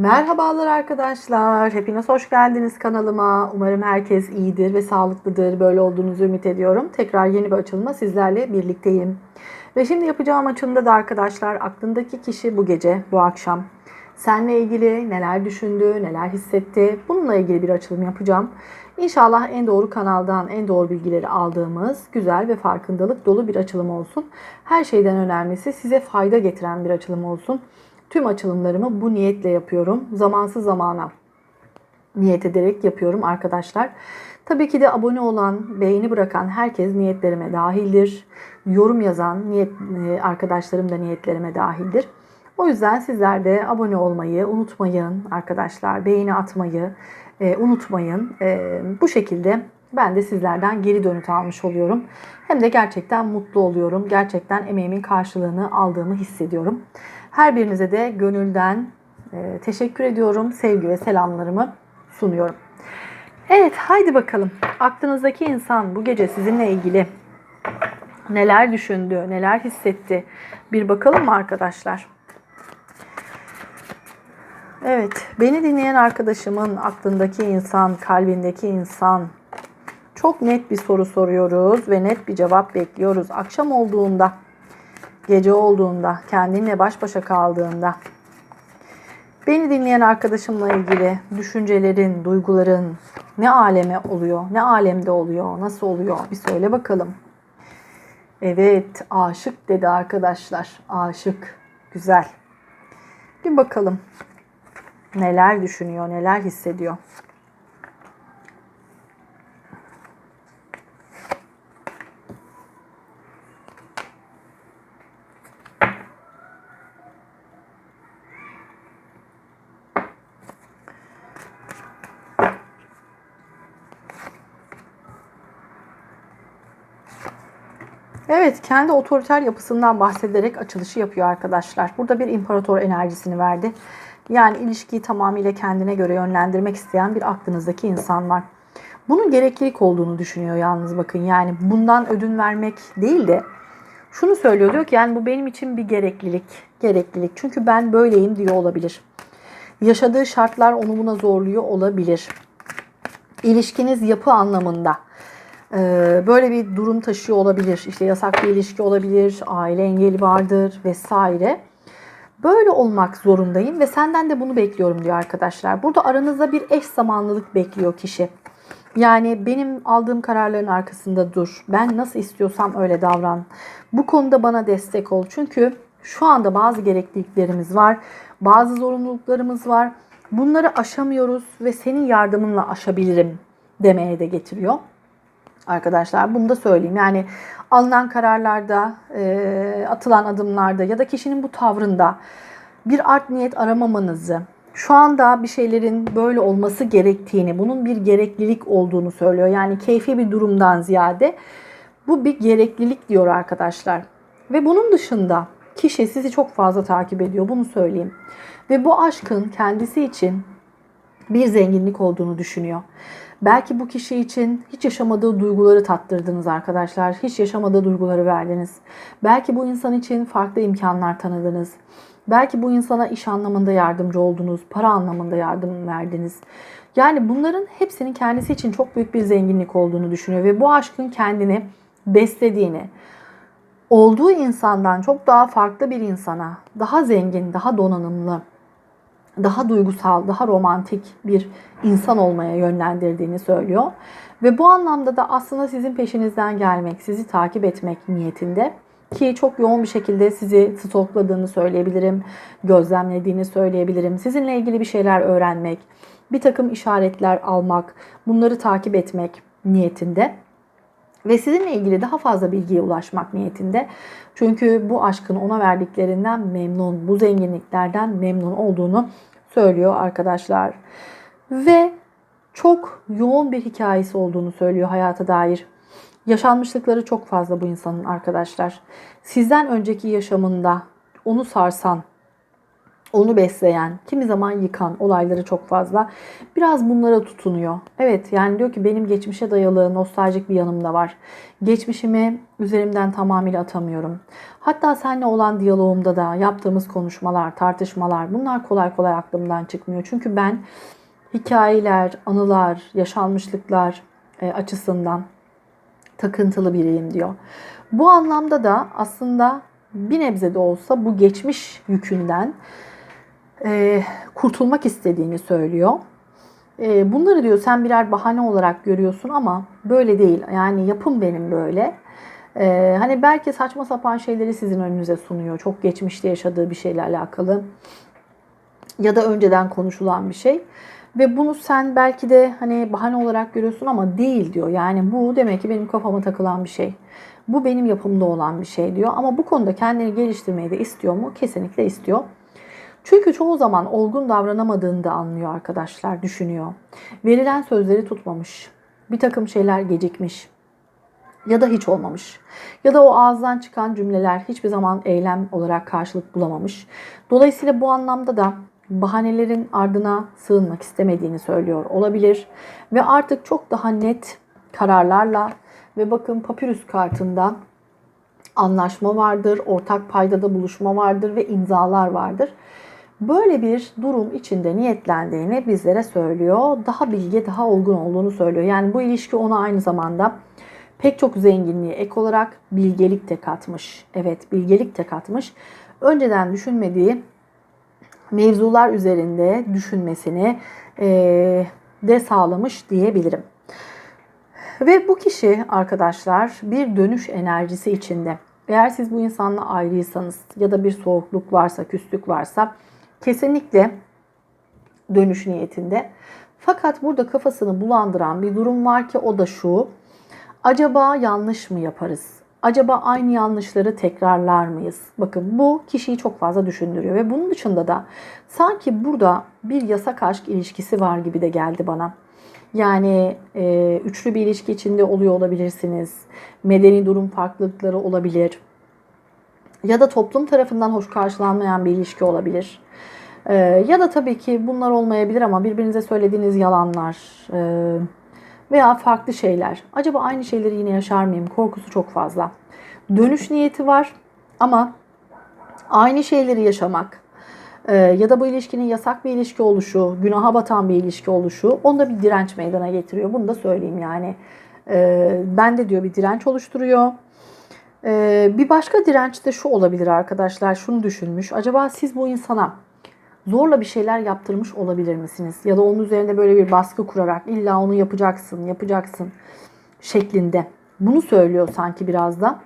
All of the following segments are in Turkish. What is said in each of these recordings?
Merhabalar arkadaşlar. Hepiniz hoş geldiniz kanalıma. Umarım herkes iyidir ve sağlıklıdır. Böyle olduğunuzu ümit ediyorum. Tekrar yeni bir açılımla sizlerle birlikteyim. Ve şimdi yapacağım açılımda da arkadaşlar aklındaki kişi bu gece, bu akşam seninle ilgili neler düşündü, neler hissetti bununla ilgili bir açılım yapacağım. İnşallah en doğru kanaldan en doğru bilgileri aldığımız güzel ve farkındalık dolu bir açılım olsun. Her şeyden önemlisi size fayda getiren bir açılım olsun. Tüm açılımlarımı bu niyetle yapıyorum. Zamansız zamana niyet ederek yapıyorum arkadaşlar. Tabii ki de abone olan, beğeni bırakan herkes niyetlerime dahildir. Yorum yazan niyet e, arkadaşlarım da niyetlerime dahildir. O yüzden sizler de abone olmayı unutmayın arkadaşlar. Beğeni atmayı e, unutmayın. E, bu şekilde ben de sizlerden geri dönüt almış oluyorum. Hem de gerçekten mutlu oluyorum. Gerçekten emeğimin karşılığını aldığımı hissediyorum. Her birinize de gönülden e, teşekkür ediyorum. Sevgi ve selamlarımı sunuyorum. Evet haydi bakalım. Aklınızdaki insan bu gece sizinle ilgili neler düşündü, neler hissetti bir bakalım mı arkadaşlar? Evet, beni dinleyen arkadaşımın aklındaki insan, kalbindeki insan çok net bir soru soruyoruz ve net bir cevap bekliyoruz. Akşam olduğunda, gece olduğunda, kendinle baş başa kaldığında beni dinleyen arkadaşımla ilgili düşüncelerin, duyguların ne aleme oluyor, ne alemde oluyor, nasıl oluyor bir söyle bakalım. Evet, aşık dedi arkadaşlar. Aşık. Güzel. Bir bakalım neler düşünüyor, neler hissediyor. Evet, kendi otoriter yapısından bahsederek açılışı yapıyor arkadaşlar. Burada bir imparator enerjisini verdi. Yani ilişkiyi tamamıyla kendine göre yönlendirmek isteyen bir aklınızdaki insan var. Bunun gereklilik olduğunu düşünüyor yalnız bakın. Yani bundan ödün vermek değil de şunu söylüyor diyor ki yani bu benim için bir gereklilik. Gereklilik. Çünkü ben böyleyim diyor olabilir. Yaşadığı şartlar onu buna zorluyor olabilir. İlişkiniz yapı anlamında böyle bir durum taşıyor olabilir. İşte yasak bir ilişki olabilir, aile engeli vardır vesaire. Böyle olmak zorundayım ve senden de bunu bekliyorum diyor arkadaşlar. Burada aranızda bir eş zamanlılık bekliyor kişi. Yani benim aldığım kararların arkasında dur. Ben nasıl istiyorsam öyle davran. Bu konuda bana destek ol. Çünkü şu anda bazı gerekliliklerimiz var. Bazı zorunluluklarımız var. Bunları aşamıyoruz ve senin yardımınla aşabilirim demeye de getiriyor arkadaşlar. Bunu da söyleyeyim. Yani alınan kararlarda, e, atılan adımlarda ya da kişinin bu tavrında bir art niyet aramamanızı, şu anda bir şeylerin böyle olması gerektiğini, bunun bir gereklilik olduğunu söylüyor. Yani keyfi bir durumdan ziyade bu bir gereklilik diyor arkadaşlar. Ve bunun dışında kişi sizi çok fazla takip ediyor. Bunu söyleyeyim. Ve bu aşkın kendisi için bir zenginlik olduğunu düşünüyor. Belki bu kişi için hiç yaşamadığı duyguları tattırdınız arkadaşlar. Hiç yaşamadığı duyguları verdiniz. Belki bu insan için farklı imkanlar tanıdınız. Belki bu insana iş anlamında yardımcı oldunuz, para anlamında yardım verdiniz. Yani bunların hepsinin kendisi için çok büyük bir zenginlik olduğunu düşünüyor ve bu aşkın kendini beslediğini, olduğu insandan çok daha farklı bir insana, daha zengin, daha donanımlı, daha duygusal, daha romantik bir insan olmaya yönlendirdiğini söylüyor. Ve bu anlamda da aslında sizin peşinizden gelmek, sizi takip etmek niyetinde ki çok yoğun bir şekilde sizi stokladığını söyleyebilirim, gözlemlediğini söyleyebilirim. Sizinle ilgili bir şeyler öğrenmek, bir takım işaretler almak, bunları takip etmek niyetinde ve sizinle ilgili daha fazla bilgiye ulaşmak niyetinde. Çünkü bu aşkın ona verdiklerinden memnun, bu zenginliklerden memnun olduğunu söylüyor arkadaşlar. Ve çok yoğun bir hikayesi olduğunu söylüyor hayata dair. Yaşanmışlıkları çok fazla bu insanın arkadaşlar. Sizden önceki yaşamında onu sarsan, onu besleyen, kimi zaman yıkan olayları çok fazla. Biraz bunlara tutunuyor. Evet yani diyor ki benim geçmişe dayalı nostaljik bir yanım da var. Geçmişimi üzerimden tamamıyla atamıyorum. Hatta seninle olan diyalogumda da yaptığımız konuşmalar, tartışmalar bunlar kolay kolay aklımdan çıkmıyor. Çünkü ben hikayeler, anılar, yaşanmışlıklar e, açısından takıntılı biriyim diyor. Bu anlamda da aslında bir nebze de olsa bu geçmiş yükünden e, kurtulmak istediğini söylüyor. E, bunları diyor sen birer bahane olarak görüyorsun ama böyle değil. Yani yapım benim böyle. E, hani belki saçma sapan şeyleri sizin önünüze sunuyor. Çok geçmişte yaşadığı bir şeyle alakalı. Ya da önceden konuşulan bir şey. Ve bunu sen belki de hani bahane olarak görüyorsun ama değil diyor. Yani bu demek ki benim kafama takılan bir şey. Bu benim yapımda olan bir şey diyor. Ama bu konuda kendini geliştirmeyi de istiyor mu? Kesinlikle istiyor. Çünkü çoğu zaman olgun davranamadığını da anlıyor arkadaşlar, düşünüyor. Verilen sözleri tutmamış. Bir takım şeyler gecikmiş. Ya da hiç olmamış. Ya da o ağızdan çıkan cümleler hiçbir zaman eylem olarak karşılık bulamamış. Dolayısıyla bu anlamda da bahanelerin ardına sığınmak istemediğini söylüyor olabilir. Ve artık çok daha net kararlarla ve bakın papyrus kartında anlaşma vardır, ortak paydada buluşma vardır ve imzalar vardır. Böyle bir durum içinde niyetlendiğini bizlere söylüyor. Daha bilge, daha olgun olduğunu söylüyor. Yani bu ilişki ona aynı zamanda pek çok zenginliği ek olarak bilgelik de katmış. Evet, bilgelik de katmış. Önceden düşünmediği mevzular üzerinde düşünmesini de sağlamış diyebilirim. Ve bu kişi arkadaşlar bir dönüş enerjisi içinde. Eğer siz bu insanla ayrıysanız ya da bir soğukluk varsa, küslük varsa kesinlikle dönüş niyetinde. Fakat burada kafasını bulandıran bir durum var ki o da şu. Acaba yanlış mı yaparız? Acaba aynı yanlışları tekrarlar mıyız? Bakın bu kişiyi çok fazla düşündürüyor ve bunun dışında da sanki burada bir yasak aşk ilişkisi var gibi de geldi bana. Yani e, üçlü bir ilişki içinde oluyor olabilirsiniz. Medeni durum farklılıkları olabilir. Ya da toplum tarafından hoş karşılanmayan bir ilişki olabilir. E, ya da tabii ki bunlar olmayabilir ama birbirinize söylediğiniz yalanlar e, veya farklı şeyler. Acaba aynı şeyleri yine yaşar mıyım? Korkusu çok fazla. Dönüş niyeti var ama aynı şeyleri yaşamak, ee, ya da bu ilişkinin yasak bir ilişki oluşu, günaha batan bir ilişki oluşu onda bir direnç meydana getiriyor. Bunu da söyleyeyim yani. Ee, ben de diyor bir direnç oluşturuyor. Ee, bir başka direnç de şu olabilir arkadaşlar. Şunu düşünmüş. Acaba siz bu insana zorla bir şeyler yaptırmış olabilir misiniz? Ya da onun üzerinde böyle bir baskı kurarak illa onu yapacaksın, yapacaksın şeklinde. Bunu söylüyor sanki biraz da.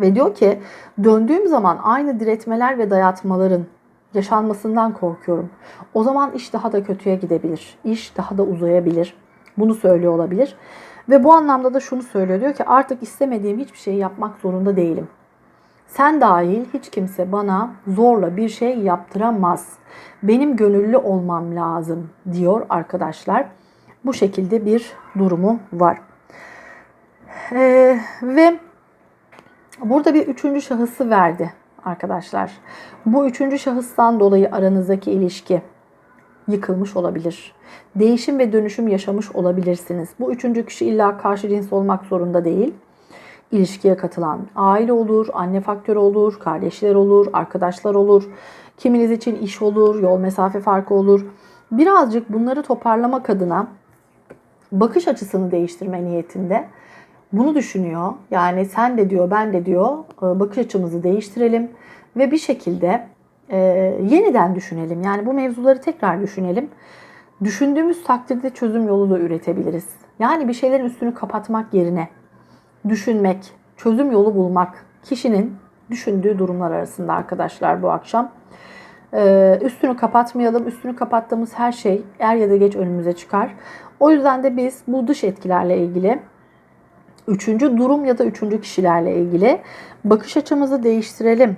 Ve diyor ki döndüğüm zaman aynı diretmeler ve dayatmaların yaşanmasından korkuyorum. O zaman iş daha da kötüye gidebilir. İş daha da uzayabilir. Bunu söylüyor olabilir. Ve bu anlamda da şunu söylüyor. Diyor ki artık istemediğim hiçbir şeyi yapmak zorunda değilim. Sen dahil hiç kimse bana zorla bir şey yaptıramaz. Benim gönüllü olmam lazım diyor arkadaşlar. Bu şekilde bir durumu var. Ee, ve burada bir üçüncü şahısı verdi arkadaşlar. Bu üçüncü şahıstan dolayı aranızdaki ilişki yıkılmış olabilir. Değişim ve dönüşüm yaşamış olabilirsiniz. Bu üçüncü kişi illa karşı cins olmak zorunda değil. İlişkiye katılan aile olur, anne faktörü olur, kardeşler olur, arkadaşlar olur. Kiminiz için iş olur, yol mesafe farkı olur. Birazcık bunları toparlamak adına bakış açısını değiştirme niyetinde bunu düşünüyor. Yani sen de diyor, ben de diyor e, bakış açımızı değiştirelim ve bir şekilde e, yeniden düşünelim. Yani bu mevzuları tekrar düşünelim. Düşündüğümüz takdirde çözüm yolu da üretebiliriz. Yani bir şeylerin üstünü kapatmak yerine düşünmek, çözüm yolu bulmak kişinin düşündüğü durumlar arasında arkadaşlar bu akşam. Ee, üstünü kapatmayalım. Üstünü kapattığımız her şey er ya da geç önümüze çıkar. O yüzden de biz bu dış etkilerle ilgili üçüncü durum ya da üçüncü kişilerle ilgili bakış açımızı değiştirelim.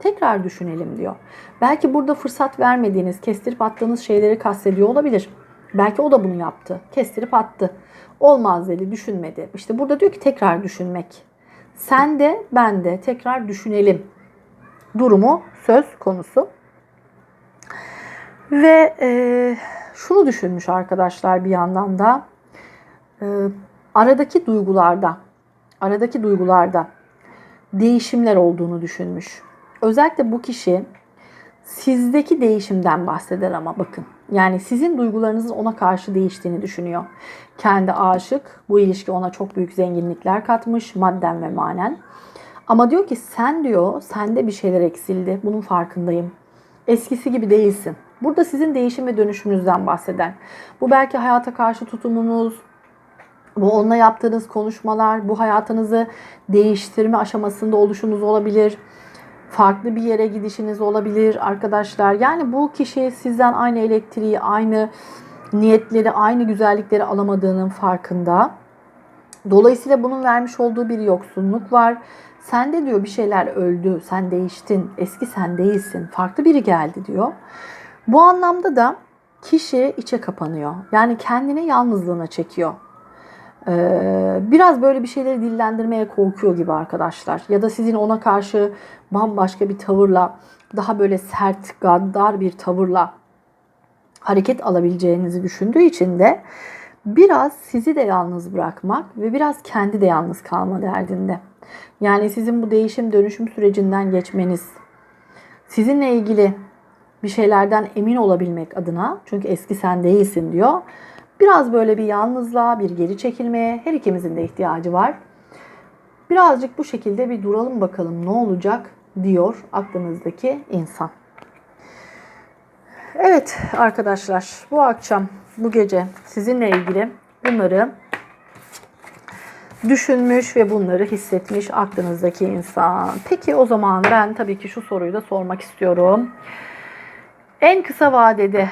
Tekrar düşünelim diyor. Belki burada fırsat vermediğiniz, kestirip attığınız şeyleri kastediyor olabilir. Belki o da bunu yaptı. Kestirip attı. Olmaz dedi, düşünmedi. İşte burada diyor ki tekrar düşünmek. Sen de ben de tekrar düşünelim. Durumu söz konusu. Ve e, şunu düşünmüş arkadaşlar bir yandan da e, aradaki duygularda aradaki duygularda değişimler olduğunu düşünmüş. Özellikle bu kişi sizdeki değişimden bahseder ama bakın. Yani sizin duygularınızın ona karşı değiştiğini düşünüyor. Kendi aşık, bu ilişki ona çok büyük zenginlikler katmış madden ve manen. Ama diyor ki sen diyor, sende bir şeyler eksildi. Bunun farkındayım. Eskisi gibi değilsin. Burada sizin değişim ve dönüşümünüzden bahseden. Bu belki hayata karşı tutumunuz, bu onunla yaptığınız konuşmalar, bu hayatınızı değiştirme aşamasında oluşunuz olabilir. Farklı bir yere gidişiniz olabilir arkadaşlar. Yani bu kişi sizden aynı elektriği, aynı niyetleri, aynı güzellikleri alamadığının farkında. Dolayısıyla bunun vermiş olduğu bir yoksunluk var. Sende diyor bir şeyler öldü, sen değiştin, eski sen değilsin, farklı biri geldi diyor. Bu anlamda da kişi içe kapanıyor. Yani kendini yalnızlığına çekiyor. Ee, biraz böyle bir şeyleri dillendirmeye korkuyor gibi arkadaşlar. Ya da sizin ona karşı bambaşka bir tavırla, daha böyle sert, gaddar bir tavırla hareket alabileceğinizi düşündüğü için de biraz sizi de yalnız bırakmak ve biraz kendi de yalnız kalma derdinde. Yani sizin bu değişim dönüşüm sürecinden geçmeniz, sizinle ilgili bir şeylerden emin olabilmek adına çünkü eski sen değilsin diyor. Biraz böyle bir yalnızlığa, bir geri çekilmeye her ikimizin de ihtiyacı var. Birazcık bu şekilde bir duralım bakalım ne olacak diyor aklınızdaki insan. Evet arkadaşlar bu akşam, bu gece sizinle ilgili bunları düşünmüş ve bunları hissetmiş aklınızdaki insan. Peki o zaman ben tabii ki şu soruyu da sormak istiyorum. En kısa vadede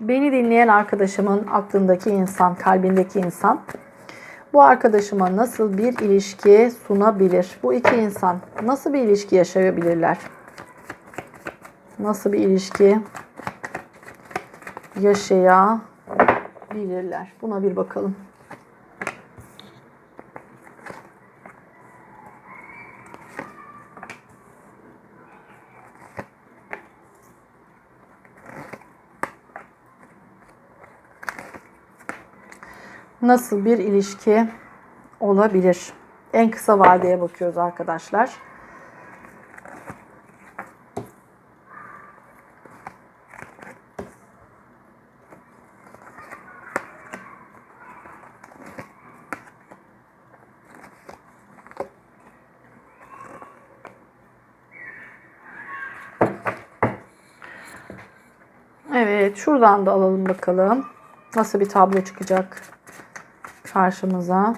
beni dinleyen arkadaşımın aklındaki insan, kalbindeki insan bu arkadaşıma nasıl bir ilişki sunabilir? Bu iki insan nasıl bir ilişki yaşayabilirler? Nasıl bir ilişki yaşayabilirler? Buna bir bakalım. Nasıl bir ilişki olabilir? En kısa vadeye bakıyoruz arkadaşlar. Evet, şuradan da alalım bakalım. Nasıl bir tablo çıkacak? Karşımıza.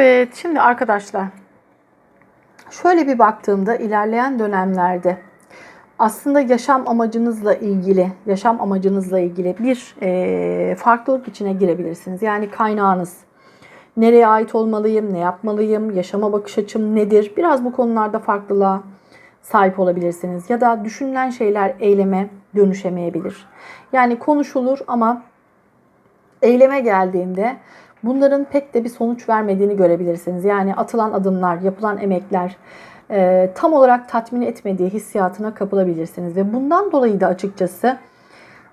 Evet, şimdi arkadaşlar şöyle bir baktığımda ilerleyen dönemlerde aslında yaşam amacınızla ilgili, yaşam amacınızla ilgili bir e, farklılık içine girebilirsiniz. Yani kaynağınız, nereye ait olmalıyım, ne yapmalıyım, yaşama bakış açım nedir? Biraz bu konularda farklılığa sahip olabilirsiniz. Ya da düşünülen şeyler eyleme dönüşemeyebilir. Yani konuşulur ama eyleme geldiğinde bunların pek de bir sonuç vermediğini görebilirsiniz. Yani atılan adımlar, yapılan emekler e, tam olarak tatmin etmediği hissiyatına kapılabilirsiniz. Ve bundan dolayı da açıkçası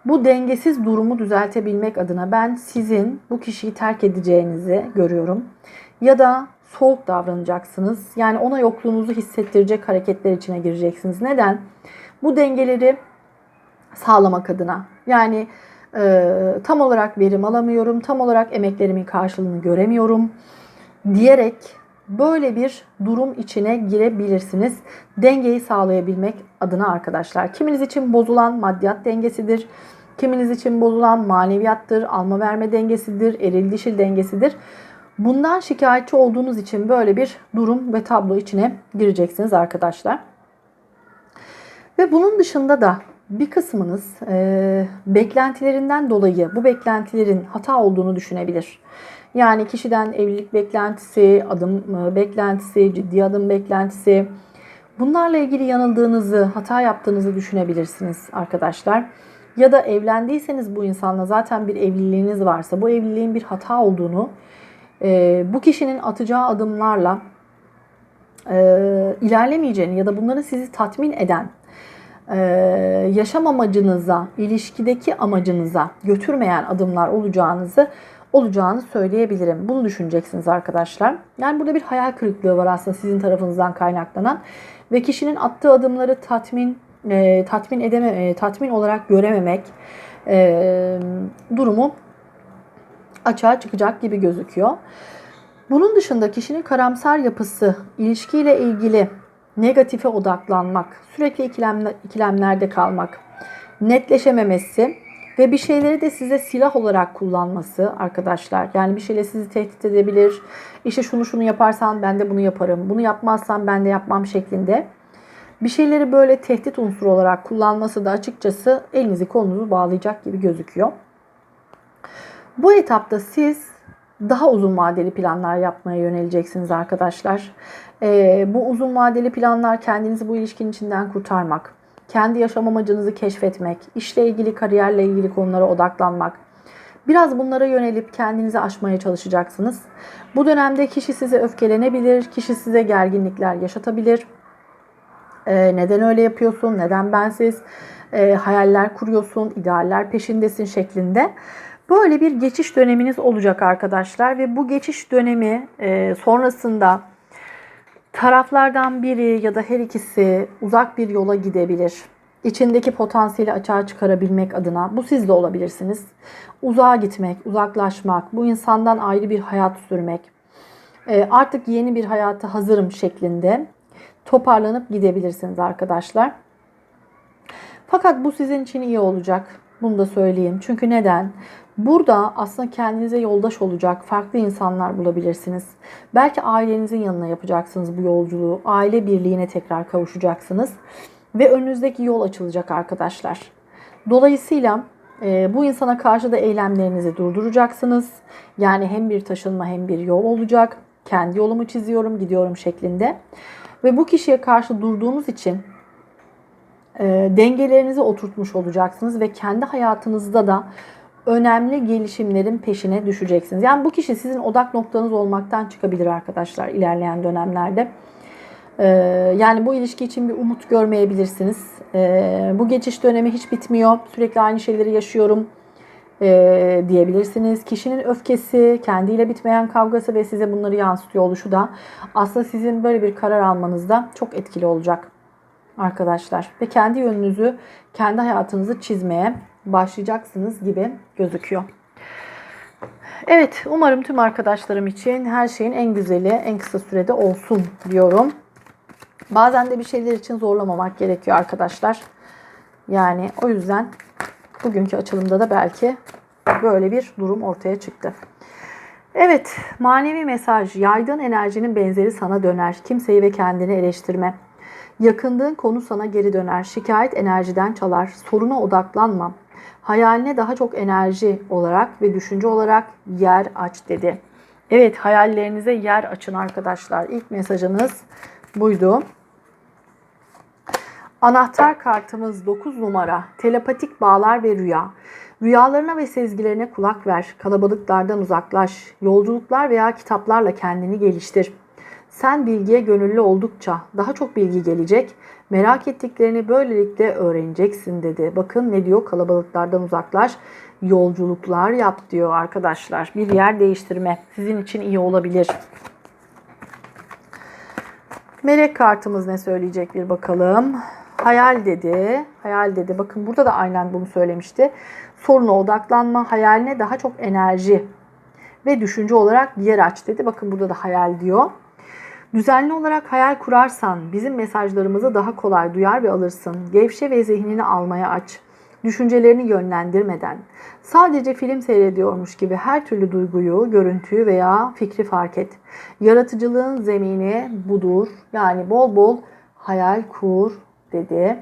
bu dengesiz durumu düzeltebilmek adına ben sizin bu kişiyi terk edeceğinizi görüyorum. Ya da soğuk davranacaksınız. Yani ona yokluğunuzu hissettirecek hareketler içine gireceksiniz. Neden? Bu dengeleri sağlamak adına. Yani tam olarak verim alamıyorum. Tam olarak emeklerimin karşılığını göremiyorum. diyerek böyle bir durum içine girebilirsiniz. Dengeyi sağlayabilmek adına arkadaşlar. Kiminiz için bozulan maddiyat dengesidir. Kiminiz için bozulan maneviyattır, alma verme dengesidir, eril dişil dengesidir. Bundan şikayetçi olduğunuz için böyle bir durum ve tablo içine gireceksiniz arkadaşlar. Ve bunun dışında da bir kısmınız e, beklentilerinden dolayı bu beklentilerin hata olduğunu düşünebilir. Yani kişiden evlilik beklentisi, adım e, beklentisi, ciddi adım beklentisi bunlarla ilgili yanıldığınızı, hata yaptığınızı düşünebilirsiniz arkadaşlar. Ya da evlendiyseniz bu insanla zaten bir evliliğiniz varsa bu evliliğin bir hata olduğunu e, bu kişinin atacağı adımlarla e, ilerlemeyeceğini ya da bunları sizi tatmin eden e, yaşam amacınıza, ilişkideki amacınıza götürmeyen adımlar olacağınızı olacağını söyleyebilirim. Bunu düşüneceksiniz arkadaşlar. Yani burada bir hayal kırıklığı var aslında sizin tarafınızdan kaynaklanan ve kişinin attığı adımları tatmin e, tatmin edeme e, tatmin olarak görememek e, durumu açığa çıkacak gibi gözüküyor. Bunun dışında kişinin karamsar yapısı, ilişkiyle ilgili negatife odaklanmak, sürekli ikilemler, ikilemlerde kalmak, netleşememesi ve bir şeyleri de size silah olarak kullanması arkadaşlar. Yani bir şeyle sizi tehdit edebilir. İşte şunu şunu yaparsan ben de bunu yaparım. Bunu yapmazsan ben de yapmam şeklinde. Bir şeyleri böyle tehdit unsuru olarak kullanması da açıkçası elinizi kolunuzu bağlayacak gibi gözüküyor. Bu etapta siz daha uzun vadeli planlar yapmaya yöneleceksiniz arkadaşlar. Ee, bu uzun vadeli planlar kendinizi bu ilişkinin içinden kurtarmak, kendi yaşam amacınızı keşfetmek, işle ilgili, kariyerle ilgili konulara odaklanmak. Biraz bunlara yönelip kendinizi aşmaya çalışacaksınız. Bu dönemde kişi size öfkelenebilir, kişi size gerginlikler yaşatabilir. Ee, neden öyle yapıyorsun, neden bensiz, ee, hayaller kuruyorsun, idealler peşindesin şeklinde. Böyle bir geçiş döneminiz olacak arkadaşlar ve bu geçiş dönemi e, sonrasında taraflardan biri ya da her ikisi uzak bir yola gidebilir. İçindeki potansiyeli açığa çıkarabilmek adına bu siz de olabilirsiniz. Uzağa gitmek, uzaklaşmak, bu insandan ayrı bir hayat sürmek, e, artık yeni bir hayata hazırım şeklinde toparlanıp gidebilirsiniz arkadaşlar. Fakat bu sizin için iyi olacak. Bunu da söyleyeyim. Çünkü neden? Burada aslında kendinize yoldaş olacak farklı insanlar bulabilirsiniz. Belki ailenizin yanına yapacaksınız bu yolculuğu. Aile birliğine tekrar kavuşacaksınız. Ve önünüzdeki yol açılacak arkadaşlar. Dolayısıyla e, bu insana karşı da eylemlerinizi durduracaksınız. Yani hem bir taşınma hem bir yol olacak. Kendi yolumu çiziyorum, gidiyorum şeklinde. Ve bu kişiye karşı durduğunuz için e, dengelerinizi oturtmuş olacaksınız ve kendi hayatınızda da önemli gelişimlerin peşine düşeceksiniz. Yani bu kişi sizin odak noktanız olmaktan çıkabilir arkadaşlar ilerleyen dönemlerde. Ee, yani bu ilişki için bir umut görmeyebilirsiniz. Ee, bu geçiş dönemi hiç bitmiyor. Sürekli aynı şeyleri yaşıyorum e, diyebilirsiniz. Kişinin öfkesi, kendiyle bitmeyen kavgası ve size bunları yansıtıyor oluşu da aslında sizin böyle bir karar almanızda çok etkili olacak arkadaşlar. Ve kendi yönünüzü, kendi hayatınızı çizmeye başlayacaksınız gibi gözüküyor. Evet, umarım tüm arkadaşlarım için her şeyin en güzeli en kısa sürede olsun diyorum. Bazen de bir şeyler için zorlamamak gerekiyor arkadaşlar. Yani o yüzden bugünkü açılımda da belki böyle bir durum ortaya çıktı. Evet, manevi mesaj. Yaygın enerjinin benzeri sana döner. Kimseyi ve kendini eleştirme. Yakındığın konu sana geri döner. Şikayet enerjiden çalar. Soruna odaklanma. Hayaline daha çok enerji olarak ve düşünce olarak yer aç dedi. Evet hayallerinize yer açın arkadaşlar. İlk mesajınız buydu. Anahtar kartımız 9 numara. Telepatik bağlar ve rüya. Rüyalarına ve sezgilerine kulak ver. Kalabalıklardan uzaklaş. Yolculuklar veya kitaplarla kendini geliştir. Sen bilgiye gönüllü oldukça daha çok bilgi gelecek. Merak ettiklerini böylelikle öğreneceksin dedi. Bakın ne diyor kalabalıklardan uzaklaş. Yolculuklar yap diyor arkadaşlar. Bir yer değiştirme sizin için iyi olabilir. Melek kartımız ne söyleyecek bir bakalım. Hayal dedi. Hayal dedi. Bakın burada da aynen bunu söylemişti. Soruna odaklanma, hayaline daha çok enerji ve düşünce olarak yer aç dedi. Bakın burada da hayal diyor. Düzenli olarak hayal kurarsan bizim mesajlarımızı daha kolay duyar ve alırsın. Gevşe ve zihnini almaya aç. Düşüncelerini yönlendirmeden. Sadece film seyrediyormuş gibi her türlü duyguyu, görüntüyü veya fikri fark et. Yaratıcılığın zemini budur. Yani bol bol hayal kur dedi.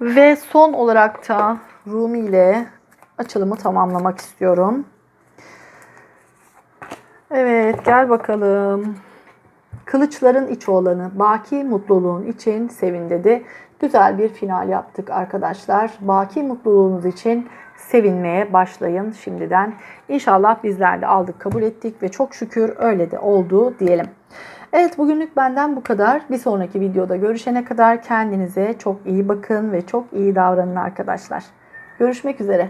Ve son olarak da Rumi ile açılımı tamamlamak istiyorum. Evet gel bakalım. Kılıçların iç olanı, baki mutluluğun için sevin dedi. Güzel bir final yaptık arkadaşlar. Baki mutluluğunuz için sevinmeye başlayın şimdiden. İnşallah bizler de aldık, kabul ettik ve çok şükür öyle de oldu diyelim. Evet bugünlük benden bu kadar. Bir sonraki videoda görüşene kadar kendinize çok iyi bakın ve çok iyi davranın arkadaşlar. Görüşmek üzere.